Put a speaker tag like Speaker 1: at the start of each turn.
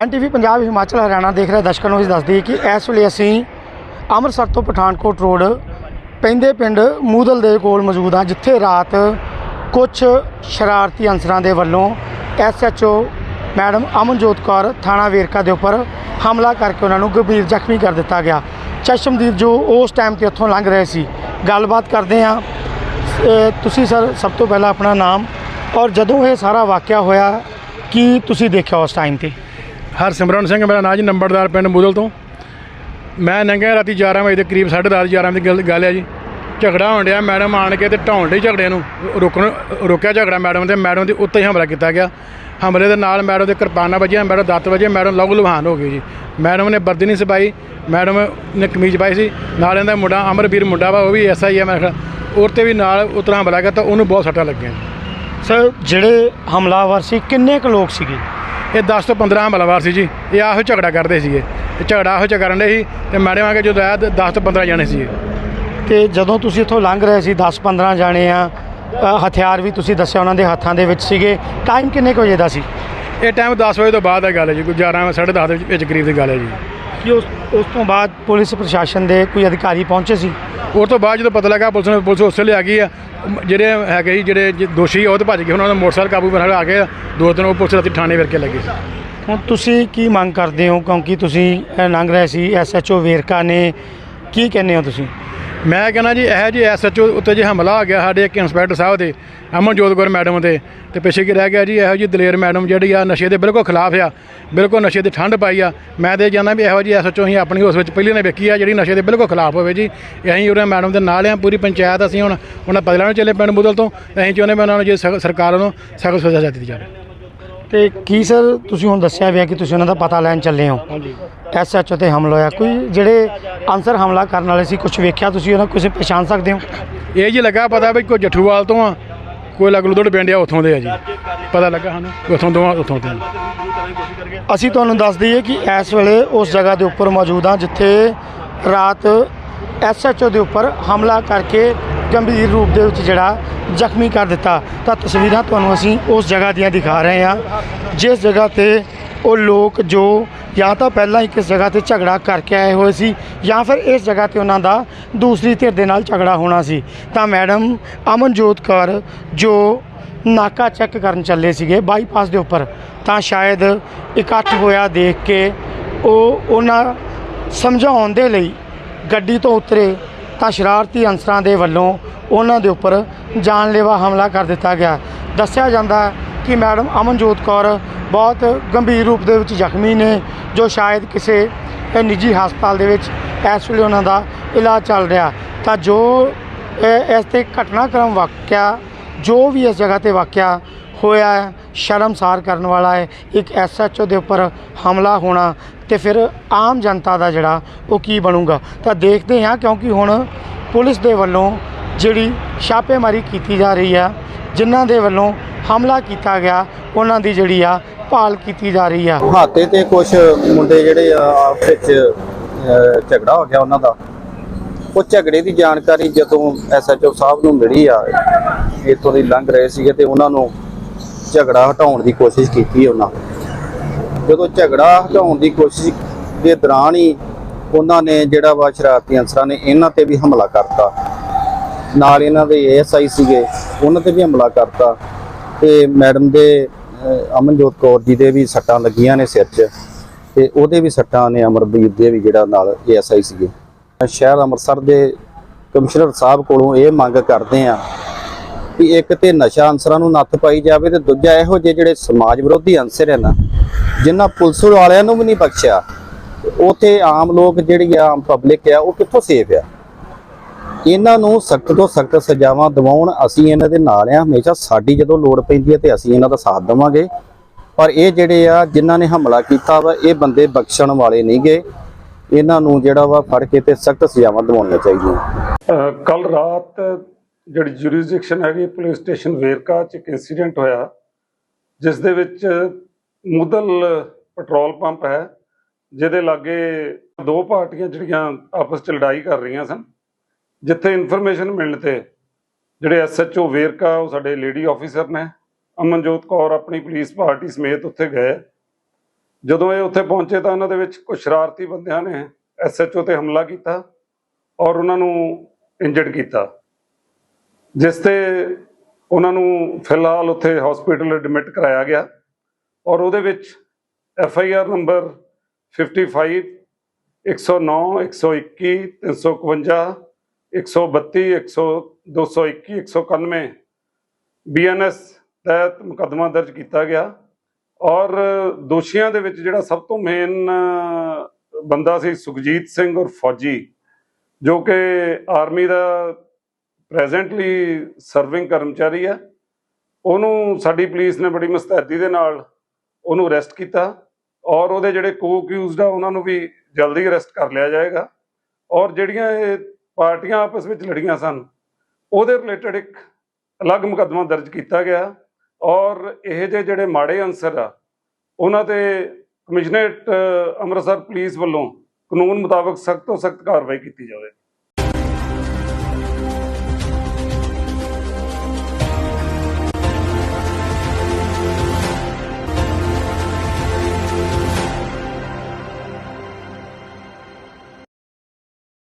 Speaker 1: ਐਨਟੀਵੀ ਪੰਜਾਬ ਹਿਮਾਚਲ ਹਰਿਆਣਾ ਦੇਖ ਰਹੇ ਦਰਸ਼ਕਾਂ ਨੂੰ ਅਸੀਂ ਦੱਸਦੀ ਕਿ ਇਸ ਵੇਲੇ ਅਸੀਂ ਅੰਮ੍ਰਿਤਸਰ ਤੋਂ ਪਠਾਨਕੋਟ ਰੋਡ ਪੈਂਦੇ ਪਿੰਡ ਮੂਦਲ ਦੇ ਕੋਲ ਮੌਜੂਦ ਹਾਂ, ਜਿੱਥੇ ਰਾਤ ਕੁਝ ਸ਼ਰਾਰਤੀ ਅਨਸਰਾਂ ਦੇ ਵੱਲੋਂ ਐਸਐਚਓ ਮੈਡਮ ਅਮਨਜੋਤ ਕੌਰ ਥਾਣਾ ਵੇਰਕਾ ਦੇ ਉੱਪਰ ਹਮਲਾ ਕਰਕੇ ਉਹਨਾਂ ਨੂੰ ਗੰਭੀਰ ਜ਼ਖਮੀ ਕਰ ਦਿੱਤਾ ਗਿਆ। ਚਸ਼ਮਦੀਦ ਜੋ ਉਸ ਟਾਈਮ ਤੇ ਉੱਥੋਂ ਲੰਘ ਰਹੇ ਸੀ। ਗੱਲਬਾਤ ਕਰਦੇ ਹਾਂ। ਤੁਸੀਂ ਸਰ, ਸਭ ਤੋਂ ਪਹਿਲਾਂ ਆਪਣਾ ਨਾਮ ਔਰ ਜਦੋਂ ਇਹ ਸਾਰਾ ਵਾਕਿਆ ਹੋਇਆ, ਕੀ ਤੁਸੀਂ ਦੇਖਿਆ ਉਸ ਟਾਈਮ ਤੇ?
Speaker 2: ਹਰਸਿਮਰਨ ਸਿੰਘ, ਮੇਰਾ ਨਾਂ ਜੀ ਨੰਬਰਦਾਰ ਪਿੰਡ ਮੂਦਲ ਤੋਂ। ਮੈਂ ਨੰਗਿਆ ਰਾਤੀ 11 ਵਜੇ ਦੇ ਕਰੀਬ 10:30 11 ਦੀ ਗੱਲ ਗੱਲ ਹੈ ਜੀ। ਝਗੜਾ ਹੋਣ ਡਿਆ, ਮੈਡਮ ਆਣ ਕੇ ਤੇ ਢਾਉਣ ਡਈ ਝਗੜੇ ਨੂੰ। ਰੋਕਣ ਰੋਕਿਆ ਝਗੜਾ ਮੈਡਮ ਤੇ, ਮੈਡਮ ਦੇ ਉੱਤੇ ਹੀ ਹਮਲਾ ਕੀਤਾ ਗਿਆ। ਹਮਲੇ ਦੇ ਨਾਲ ਮੈਡਮ ਦੇ ਕਿਰਪਾਨਾਂ ਵੱਜੀਆਂ, ਮੈਡਮ ਦੱਤ ਵੱਜੇ ਮੈਡਮ ਲਹੂ ਲੁਹਾਨ ਹੋ ਗਈ ਜੀ। ਮੈਡਮ ਨੇ ਵਰਦੀ ਨਹੀਂ ਸਪਾਈ ਮੈਡਮ ਨੇ ਕਮੀਜ਼ ਪਾਈ ਸੀ। ਨਾਲ ਇਹਦਾ ਮੁੰਡਾ ਅਮਰਵੀਰ ਮੁੰਡਾ ਵਾ, ਉਹ ਵੀ ਐਸਾ ਹੀ ਹੈ, ਮੈਂ ਖਿਆਲ ਉਹ ਤੇ ਵੀ ਨਾਲ ਉਤਰਾ ਹਮਲਾ ਕੀਤਾ, ਉਹਨੂੰ ਬਹੁਤ ਸੱਟਾਂ ਲੱਗੀਆਂ।
Speaker 1: ਸਰ, ਜਿਹੜੇ ਹਮਲਾਵਰ ਸੀ, ਕਿੰਨੇ ਕੁ ਲੋਕ ਸੀਗੇ?
Speaker 2: ਇਹ 10 ਤੋਂ 15 ਹਮਲਾਵਰ ਸੀ ਜੀ। ਇਹ ਆਹੋ ਝਗੜਾ ਕਰਦੇ ਸੀਗੇ। ਤੇ ਝਗੜਾ ਆਹੋ ਚ ਕਰਨ ਦੇ ਸੀ ਤੇ ਮੈਡਮ ਆ ਕੇ ਜਦੋਂ ਆਇਆ 10 ਤੋਂ 15 ਜਾਣੇ ਸੀ
Speaker 1: ਤੇ ਜਦੋਂ ਤੁਸੀਂ ਇੱਥੋਂ ਲੰਘ ਰਹੇ ਸੀ 10-15 ਜਾਣੇ ਆ ਹਥਿਆਰ ਵੀ ਤੁਸੀਂ ਦੱਸਿਆ ਉਹਨਾਂ ਦੇ ਹੱਥਾਂ ਦੇ ਵਿੱਚ ਸੀਗੇ। ਟਾਈਮ ਕਿੰਨੇ ਕੁ ਵਜੇ ਦਾ ਸੀ?
Speaker 2: ਇਹ ਟਾਈਮ 10 ਵਜੇ ਤੋਂ ਬਾਅਦ ਦਾ ਗੱਲ ਹੈ ਜੀ ਕੋਈ 11 10:30 ਦੇ ਵਿੱਚ- ਵਿੱਚ ਕਰੀਬ ਦੀ ਗੱਲ ਹੈ ਜੀ।
Speaker 1: ਕਿ ਉਸ ਉਸ ਤੋਂ ਬਾਅਦ ਪੁਲਿਸ ਪ੍ਰਸ਼ਾਸਨ ਦੇ ਕੋਈ ਅਧਿਕਾਰੀ ਪਹੁੰਚੇ ਸੀ?
Speaker 2: ਉਸ ਤੋਂ ਬਾਅਦ ਜਦੋਂ ਪਤਾ ਲੱਗਾ ਪੁਲਿਸ ਨੇ ਪੁਲਿਸ ਉਸੇ ਲਈ ਆ ਗਈ ਆ। ਜਿਹੜੇ ਹੈਗੇ ਜੀ ਜਿਹੜੇ ਦੋਸ਼ੀ ਆ ਉਹ ਤੇ ਭੱਜ ਗਏ। ਉਹਨਾਂ ਦਾ ਮੋਟਰਸਾਈਕਲ ਕਾਬੂ ਬਣਾ ਆ ਗਏ ਦੋ ਤਿੰਨ ਉਹ ਪੁਲਿਸ ਰਾਤੀ ਥਾਣੇ ਵਰਕੇ ਲੱਗੇ। ਸੀ
Speaker 1: ਹੁਣ ਤੁਸੀਂ ਕੀ ਮੰਗ ਕਰਦੇ ਹੋ? ਕਿਉਂਕਿ ਤੁਸੀਂ ਲੰਘ ਰਹੇ ਸੀ। ਐਸਐਚਓ ਵੇਰਕਾ ਨੇ ਕੀ ਕਹਿੰਦੇ ਹੋ ਤੁਸੀਂ?
Speaker 2: ਮੈਂ ਕਹਿੰਦਾ ਜੀ, ਇਹ ਜੀ ਐਸਐਚਓ ਉੱਤੇ ਜੇ ਹਮਲਾ ਆ ਗਿਆ ਸਾਡੇ ਇੱਕ ਇੰਸਪੈਕਟਰ ਸਾਹਿਬ ਦੇ, ਅਮਨਜੋਤ ਕੌਰ ਮੈਡਮ ਦੇ, ਤੇ ਪਿੱਛੇ ਕੀ ਰਹਿ ਗਿਆ ਜੀ, ਇਹੋ ਜੀ ਦਲੇਰ ਮੈਡਮ ਜਿਹੜੀ ਆ ਨਸ਼ੇ ਦੇ ਬਿਲਕੁਲ ਖਿਲਾਫ ਆ, ਬਿਲਕੁਲ ਨਸ਼ੇ ਦੀ ਠੰਡ ਪਾਈ ਆ। ਮੈਂ ਤੇ ਜਾਂਦਾ ਵੀ ਇਹੋ ਜੀ ਐਸਐਚਓ ਅਸੀਂ ਆਪਣੀ ਉਸ ਵਿੱਚ ਪਹਿਲੀ ਨੇ ਵੇਖੀ ਆ, ਜਿਹੜੀ ਨਸ਼ੇ ਦੇ ਬਿਲਕੁਲ ਖਿਲਾਫ ਹੋਵੇ ਜੀ। ਅਸੀਂ ਉਹਨਾਂ ਮੈਡਮ ਦੇ ਨਾਲ ਆ, ਪੂਰੀ ਪੰਚਾਇਤ ਅਸੀਂ ਹੁਣ, ਉਹਨਾਂ ਬਦਲਾ ਨੂੰ ਚੱਲੇ ਪਿੰਡ ਬੁਦਲ ਤੋਂ, ਅਸੀਂ ਚਾਹੁੰਦੇ ਵੀ ਉਹਨਾਂ ਨੂੰ ਜੇ ਸਖ- ਸਰਕਾਰ ਵੱਲੋਂ ਸਖਤ ਸਜ਼ਾ ਦਿੱਤੀ ਜਾਵੇ।
Speaker 1: ਤੇ ਕੀ ਸਰ ਤੁਸੀਂ ਹੁਣ ਦੱਸਿਆ ਵੀ ਹੈ ਕਿ ਤੁਸੀਂ ਉਹਨਾਂ ਦਾ ਪਤਾ ਲੈਣ ਚੱਲੇ ਹੋ?
Speaker 2: ਹਾਂਜੀ।
Speaker 1: ਐਸਐਚਓ ਤੇ ਹਮਲਾ ਹੋਇਆ। ਕੋਈ ਜਿਹੜੇ ਅਨਸਰ ਹਮਲਾ ਕਰਨ ਵਾਲੇ ਸੀ ਕੁਝ ਵੇਖਿਆ ਤੁਸੀਂ ਉਹਨਾਂ ਕਿਸੇ ਪਛਾਣ ਸਕਦੇ ਹੋ?
Speaker 2: ਇਹ ਜੀ ਲੱਗਾ ਪਤਾ ਵੀ ਕੋਈ ਜੱਠੂਵਾਲ ਤੋਂ ਆ ਕੋਈ ਲਗਲੂਦੜ ਪਿੰਡ ਆ ਉੱਥੋਂ ਦੇ ਆ ਜੀ। ਪਤਾ ਲੱਗਾ ਸਾਨੂੰ ਉੱਥੋਂ ਤੋਂ ਆ, ਉੱਥੋਂ ਦੇ ਆ।
Speaker 1: ਅਸੀਂ ਤੁਹਾਨੂੰ ਦੱਸ ਦਈਏ ਕਿ ਇਸ ਵੇਲੇ ਉਸ ਜਗ੍ਹਾ ਦੇ ਉੱਪਰ ਮੌਜੂਦ ਹਾਂ ਜਿੱਥੇ ਰਾਤ ਐਸਐਚਓ ਦੇ ਉੱਪਰ ਹਮਲਾ ਕਰਕੇ ਗੰਭੀਰ ਰੂਪ ਦੇ ਵਿੱਚ ਜਿਹੜਾ ਜ਼ਖਮੀ ਕਰ ਦਿੱਤਾ। ਤਾਂ ਤਸਵੀਰਾਂ ਤੁਹਾਨੂੰ ਅਸੀਂ ਉਸ ਜਗ੍ਹਾ ਦੀਆਂ ਦਿਖਾ ਰਹੇ ਹਾਂ, ਜਿਸ ਜਗ੍ਹਾ ਤੇ ਉਹ ਲੋਕ ਜੋ ਜਾਂ ਤਾਂ ਪਹਿਲਾਂ ਇੱਕ ਜਗ੍ਹਾ ਤੇ ਝਗੜਾ ਕਰਕੇ ਆਏ ਹੋਏ ਸੀ ਜਾਂ ਫਿਰ ਇਸ ਜਗ੍ਹਾ ਤੇ ਉਹਨਾਂ ਦਾ ਦੂਸਰੀ ਧਿਰ ਦੇ ਨਾਲ ਝਗੜਾ ਹੋਣਾ ਸੀ। ਤਾਂ ਮੈਡਮ ਅਮਨਜੋਤ ਕੌਰ ਜੋ ਨਾਕਾ ਚੈੱਕ ਕਰਨ ਚੱਲੇ ਸੀਗੇ ਬਾਈਪਾਸ ਦੇ ਉੱਪਰ, ਤਾਂ ਸ਼ਾਇਦ ਇਕੱਠ ਹੋਇਆ ਦੇਖ ਕੇ ਉਹ ਉਹਨਾਂ ਸਮਝਾਉਣ ਦੇ ਲਈ ਗੱਡੀ ਤੋਂ ਉਤਰੇ। ਤਾਂ ਸ਼ਰਾਰਤੀ ਅਨਸਰਾਂ ਦੇ ਵੱਲੋਂ ਉਹਨਾਂ ਦੇ ਉੱਪਰ ਜਾਨਲੇਵਾ ਹਮਲਾ ਕਰ ਦਿੱਤਾ ਗਿਆ। ਦੱਸਿਆ ਜਾਂਦਾ ਹੈ ਕਿ ਮੈਡਮ ਅਮਨਜੋਤ ਕੌਰ ਬਹੁਤ ਗੰਭੀਰ ਰੂਪ ਦੇ ਵਿੱਚ ਜ਼ਖਮੀ ਨੇ, ਜੋ ਸ਼ਾਇਦ ਕਿਸੇ ਨਿੱਜੀ ਹਸਪਤਾਲ ਦੇ ਵਿੱਚ ਇਸ ਵੇਲੇ ਉਹਨਾਂ ਦਾ ਇਲਾਜ ਚੱਲ ਰਿਹਾ। ਤਾਂ ਜੋ ਇਸ ਤੇ ਘਟਨਾਕ੍ਰਮ ਵਾਕਿਆ, ਜੋ ਵੀ ਇਸ ਜਗ੍ਹਾ ਤੇ ਵਾਕਿਆ ਹੋਇਆ ਹੈ ਸ਼ਰਮਸਾਰ ਕਰਨ ਵਾਲਾ ਹੈ। ਇੱਕ ਐਸਐਚਓ ਦੇ ਉੱਪਰ ਹਮਲਾ ਹੋਣਾ ਤੇ ਫਿਰ ਆਮ ਜਨਤਾ ਦਾ ਜਿਹੜਾ ਉਹ ਕੀ ਬਣੂਗਾ? ਤਾਂ ਦੇਖਦੇ ਹਾਂ ਕਿਉਂਕਿ ਹੁਣ ਪੁਲਿਸ ਦੇ ਵੱਲੋਂ ਜਿਹੜੀ ਛਾਪੇਮਾਰੀ ਕੀਤੀ ਜਾ ਰਹੀ ਆ, ਜਿਨ੍ਹਾਂ ਦੇ ਵੱਲੋਂ ਹਮਲਾ ਕੀਤਾ ਗਿਆ, ਉਹਨਾਂ ਦੀ ਜਿਹੜੀ ਆ ਭਾਲ ਕੀਤੀ ਜਾ ਰਹੀ ਆ।
Speaker 3: ਹਾਤੇ ਤੇ ਕੁਝ ਮੁੰਡੇ ਜਿਹੜੇ ਆ, ਆਪਸ ਵਿੱਚ ਝਗੜਾ ਹੋ ਗਿਆ ਉਹਨਾਂ ਦਾ। ਉਹ ਝਗੜੇ ਦੀ ਜਾਣਕਾਰੀ ਜਦੋਂ ਐਸਐਚਓ ਸਾਹਿਬ ਨੂੰ ਮਿਲੀ ਆ, ਇੱਥੋਂ ਦੀ ਲੰਘ ਰਹੇ ਸੀਗੇ ਤੇ ਉਹਨਾਂ ਨੂੰ ਝਗੜਾ ਹਟਾਉਣ ਦੀ ਕੋਸ਼ਿਸ਼ ਕੀਤੀ ਉਹਨਾਂ। ਜਦੋਂ ਝਗੜਾ ਹਟਾਉਣ ਦੀ ਕੋਸ਼ਿਸ਼ ਦੇ ਦੌਰਾਨ ਹੀ ਉਹਨਾਂ ਨੇ ਜਿਹੜਾ ਵਾ ਸ਼ਰਾਰਤੀ ਅਨਸਰਾਂ ਨੇ ਇਹਨਾਂ ਤੇ ਵੀ ਹਮਲਾ ਕਰਤਾ। ਨਾਲ ਇਹਨਾਂ ਦੇ ਐਸਆਈ ਸੀਗੇ, ਉਹਨਾਂ ਤੇ ਵੀ ਹਮਲਾ ਕਰਤਾ ਤੇ ਮੈਡਮ ਦੇ ਅਮਨਜੋਤ ਕੌਰ ਜੀ ਦੇ ਵੀ ਸੱਟਾਂ ਲੱਗੀਆਂ ਨੇ ਸਿਰ 'ਚ ਤੇ ਉਹਦੇ ਵੀ ਸੱਟਾਂ ਨੇ ਅਮਰਦੀਪ ਦੇ ਵੀ ਜਿਹੜਾ ਨਾਲ ਐਸਆਈ ਸੀਗੇ। ਸ਼ਹਿਰ ਅੰਮ੍ਰਿਤਸਰ ਦੇ ਕਮਿਸ਼ਨਰ ਸਾਹਿਬ ਕੋਲੋਂ ਇਹ ਮੰਗ ਕਰਦੇ ਆ ਕਿ ਇੱਕ ਤੇ ਨਸ਼ਾ ਅਨਸਰਾਂ ਨੂੰ ਨੱਥ ਪਾਈ ਜਾਵੇ ਤੇ ਦੂਜਾ ਇਹੋ ਜਿਹੇ ਜਿਹੜੇ ਸਮਾਜ ਵਿਰੋਧੀ ਅਨਸਰ ਨਾ ਜਿਨ੍ਹਾਂ ਪੁਲਿਸ ਵਾਲਿਆਂ ਨੂੰ ਵੀ ਨਹੀਂ ਬਖਸ਼ਿਆ, ਉਥੇ ਆਮ ਲੋਕ ਜਿਹੜੀ ਆਮ ਪਬਲਿਕ ਆ, ਉਹ ਕਿੱਥੋਂ ਸੇਫ ਆ? ਇਹਨਾਂ ਨੂੰ ਸਖਤ ਤੋਂ ਸਖਤ ਸਜ਼ਾਵਾਂ ਦਿਵਾਉਣ ਅਸੀਂ ਇਹਨਾਂ ਦੇ ਨਾਲ ਆ, ਹਮੇਸ਼ਾ ਸਾਡੀ ਜਦੋਂ ਲੋੜ ਪੈਂਦੀ ਹੈ ਤੇ ਅਸੀਂ ਇਹਨਾਂ ਦਾ ਸਾਥ ਦੇਵਾਂਗੇ। ਪਰ ਇਹ ਜਿਹੜੇ ਆ, ਜਿਨ੍ਹਾਂ ਨੇ ਹਮਲਾ ਕੀਤਾ ਵਾ, ਇਹ ਬੰਦੇ ਬਖਸ਼ਣ ਵਾਲੇ ਨਹੀਂ ਗਏ ਇਹਨਾਂ ਨੂੰ ਜਿਹੜਾ ਵਾ, ਫੜ ਕੇ ਤੇ ਸਖਤ ਸਜ਼ਾਵਾਂ ਦਿਵਾਉਣੀਆਂ ਚਾਹੀਦੀਆਂ।
Speaker 4: ਕੱਲ ਰਾਤ ਜਿਹੜੀ ਜੁਰਿਸਡਿਕਸ਼ਨ ਹੈਗੀ, ਪੁਲਿਸ ਸਟੇਸ਼ਨ ਵੇਰਕਾ ਚ ਇੱਕ ਇਨਸੀਡੈਂਟ ਹੋਇਆ, ਜਿਸ ਦੇ ਵਿੱਚ ਮੁਦਲ ਪੈਟਰੋਲ ਪੰਪ ਹੈ, ਜਿਹਦੇ ਲਾਗੇ ਦੋ ਪਾਰਟੀਆਂ ਜਿਹੜੀਆਂ ਆਪਸ ਚ ਲੜਾਈ ਕਰ ਰਹੀਆਂ ਸਨ, ਜਿੱਥੇ ਇਨਫੋਰਮੇਸ਼ਨ ਮਿਲਣ ਤੇ ਜਿਹੜੇ ਐਸਐਚਓ ਵੇਰਕਾ, ਉਹ ਸਾਡੇ ਲੇਡੀ ਆਫੀਸਰ ਨੇ, ਅਮਨਜੋਤ ਕੌਰ ਆਪਣੀ ਪੁਲਿਸ ਪਾਰਟੀ ਸਮੇਤ ਉੱਥੇ ਗਏ। ਜਦੋਂ ਇਹ ਉੱਥੇ ਪਹੁੰਚੇ ਤਾਂ ਉਹਨਾਂ ਦੇ ਵਿੱਚ ਕੁਝ ਸ਼ਰਾਰਤੀ ਬੰਦਿਆਂ ਨੇ ਐਸਐਚਓ ਤੇ ਹਮਲਾ ਕੀਤਾ ਔਰ ਉਹਨਾਂ ਨੂੰ ਇੰਜਰਡ ਕੀਤਾ, ਜਿਸ ਤੇ ਉਹਨਾਂ ਨੂੰ ਫਿਲਹਾਲ ਉੱਥੇ ਹਸਪੀਟਲ ਐਡਮਿਟ ਕਰਾਇਆ ਗਿਆ। ਔਰ ਉਹਦੇ ਵਿੱਚ F I R number 55 109 121 351 132 100 221 191 BNS ਤਹਿਤ ਮੁਕੱਦਮਾ ਦਰਜ ਕੀਤਾ ਗਿਆ। ਔਰ ਦੋਸ਼ੀਆਂ ਦੇ ਵਿੱਚ ਜਿਹੜਾ ਸਭ ਤੋਂ ਮੇਨ ਬੰਦਾ ਸੀ ਸੁਖਜੀਤ ਸਿੰਘ ਔਰ ਫੌਜੀ, ਜੋ ਕਿ ਆਰਮੀ ਦਾ ਪ੍ਰੈਜ਼ੈਂਟਲੀ ਸਰਵਿੰਗ ਕਰਮਚਾਰੀ ਹੈ। ਉਹਨੂੰ ਸਾਡੀ ਪੁਲਿਸ ਨੇ ਬੜੀ ਮੁਸਤੈਦੀ ਦੇ ਨਾਲ ਉਹਨੂੰ ਅਰੈਸਟ ਕੀਤਾ ਔਰ ਉਹਦੇ ਜਿਹੜੇ ਕੋ-ਅਕਿਊਜ਼ਡ ਆ, ਉਹਨਾਂ ਨੂੰ ਵੀ ਜਲਦੀ ਅਰੈਸਟ ਕਰ ਲਿਆ ਜਾਏਗਾ। ਔਰ ਜਿਹੜੀਆਂ ਇਹ ਪਾਰਟੀਆਂ ਆਪਸ ਵਿੱਚ ਲੜੀਆਂ ਸਨ, ਉਹਦੇ ਰਿਲੇਟਡ ਇੱਕ ਅਲੱਗ ਮੁਕੱਦਮਾ ਦਰਜ ਕੀਤਾ ਗਿਆ। ਔਰ ਇਹ ਜਿਹੇ ਜਿਹੜੇ ਮਾੜੇ ਅਨਸਰ ਆ, ਉਹਨਾਂ ਤੇ ਕਮਿਸ਼ਨਰੇਟ ਅੰਮ੍ਰਿਤਸਰ ਪੁਲਿਸ ਵੱਲੋਂ ਕਾਨੂੰਨ ਮੁਤਾਬਕ ਸਖਤ ਤੋਂ ਸਖਤ ਕਾਰਵਾਈ ਕੀਤੀ ਜਾਵੇ।